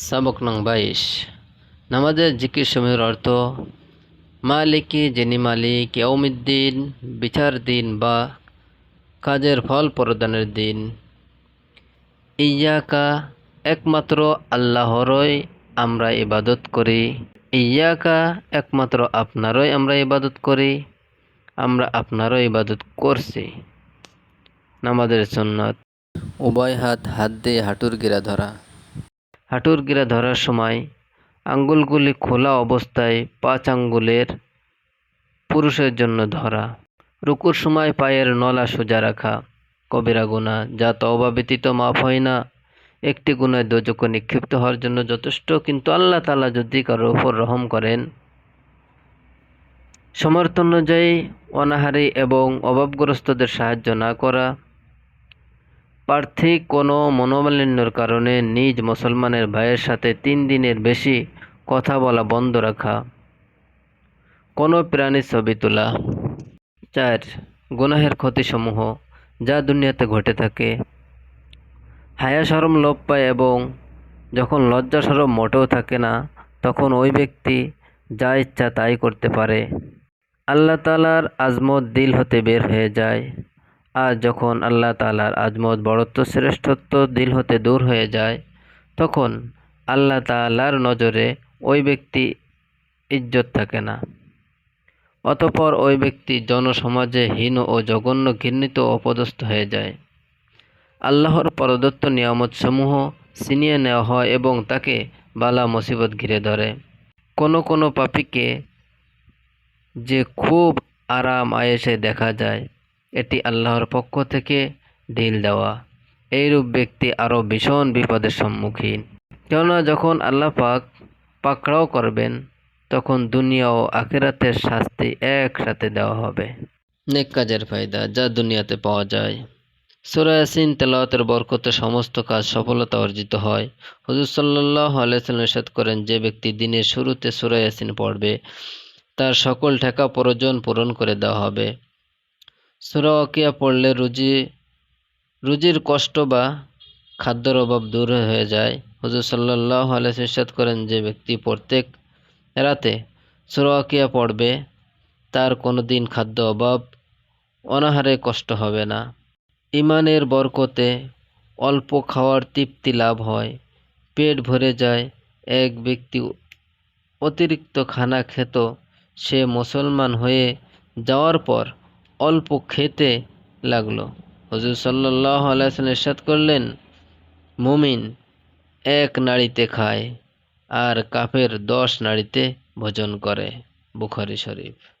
সাবক নং বাইশ নামাজের জিকির সমূহের অর্থ মালিকি যিনি মালিক ইয়াউমিদ্দিন বিচার দিন বা কাজের ফল প্রদানের দিন ইয়াকা একমাত্র আল্লাহরই আমরা ইবাদত করি ইয়াকা একমাত্র আপনারই আমরা ইবাদত করি আমরা আপনারও ইবাদত করছি নামাজের সুন্নত উভয় হাত হাত দিয়ে হাঁটুর গিরা ধরা হাঁটুর গিরা ধরার সময় আঙ্গুলগুলি খোলা অবস্থায় পাঁচ আঙ্গুলের পুরুষের জন্য ধরা। রুকুর সময় পায়ের নলা সোজা রাখা। কবিরা গুণা, যা তওবা ব্যতীত মাফ হয় না। একটি গুণায় দোজকে নিক্ষিপ্ত হওয়ার জন্য যথেষ্ট, কিন্তু আল্লাহ তালা যদি কারোর উপর রহম করেন সমর্থ অনুযায়ী অনাহারী এবং অভাবগ্রস্তদের সাহায্য না করা পার্থিক কোনো মনোমালিন্যর কারণে নিজ মুসলমানের ভাইয়ের সাথে তিন দিনের বেশি কথা বলা বন্ধ রাখা। কোনো প্রাণীর ছবি তোলা। চার, গুনাহের ক্ষতিসমূহ যা দুনিয়াতে ঘটে থাকে। হায়া সরম লোপ পায় এবং যখন লজ্জা সরম মোটেও থাকে না, তখন ওই ব্যক্তি যা ইচ্ছা তাই করতে পারে। আল্লাহ তালার আজমত দিল হতে বের হয়ে যায়। আর যখন আল্লাহ তালার আজমত বড়ত্ব, শ্রেষ্ঠত্ব দিল হতে দূর হয়ে যায়, তখন আল্লাহ তালার নজরে ওই ব্যক্তি ইজ্জত থাকে না। অতপর ওই ব্যক্তি জনসমাজে হীন ও জঘন্য ঘৃণিত অপদস্থ হয়ে যায়। আল্লাহর প্রদত্ত নিয়ামতসমূহ ছিনিয়ে নেওয়া হয় এবং তাকে বালা মুসিবত ঘিরে ধরে। কোনো কোনো পাপীকে যে খুব আরাম আয়েসে দেখা যায় এটি আল্লাহর পক্ষ থেকে ঢিল দেওয়া। এইরূপ ব্যক্তি আরও ভীষণ বিপদের সম্মুখীন। কেননা যখন আল্লাহ পাক পাকড়াও করবেন, তখন দুনিয়া ও আখেরাতের শাস্তি একসাথে দেওয়া হবে। নেক কাজের ফায়দা যা দুনিয়াতে পাওয়া যায়। সুরা ইয়াসিন তেলাওয়াতের বরকতে সমস্ত কাজ সফলতা অর্জিত হয়। হুজুর সাল্লাহ আলাইসাল্লাম করেন, যে ব্যক্তি দিনের শুরুতে সুরা ইয়াসিন পড়বে, তার সকল ঠেকা প্রয়োজন পূরণ করে দেওয়া হবে। সুরা অকিয়া পড়লে রুজি, রুজির কষ্ট বা খাদ্যর অভাব দূর হয়ে যায়। হুজুর সাল্লাহ ইরশাদ করেন যে ব্যক্তি প্রত্যেক রাতে সুরা অকিয়া পড়বে, তার কোনো দিন খাদ্য অভাব, অনাহারে কষ্ট হবে না। ইমানের বরকতে অল্প খাওয়ার তৃপ্তি লাভ হয়। পেট ভরে যায়, এক ব্যক্তি অতিরিক্ত খানা খেত, সে মুসলমান হয়ে যাওয়ার পর অল্প খেতে লাগল। হজুর সাল্লাহ ইরশাদ করলেন, মুমিন এক নাড়িতে খায় আর কাফের দশ নাড়িতে ভোজন করে। বুখারি শরীফ।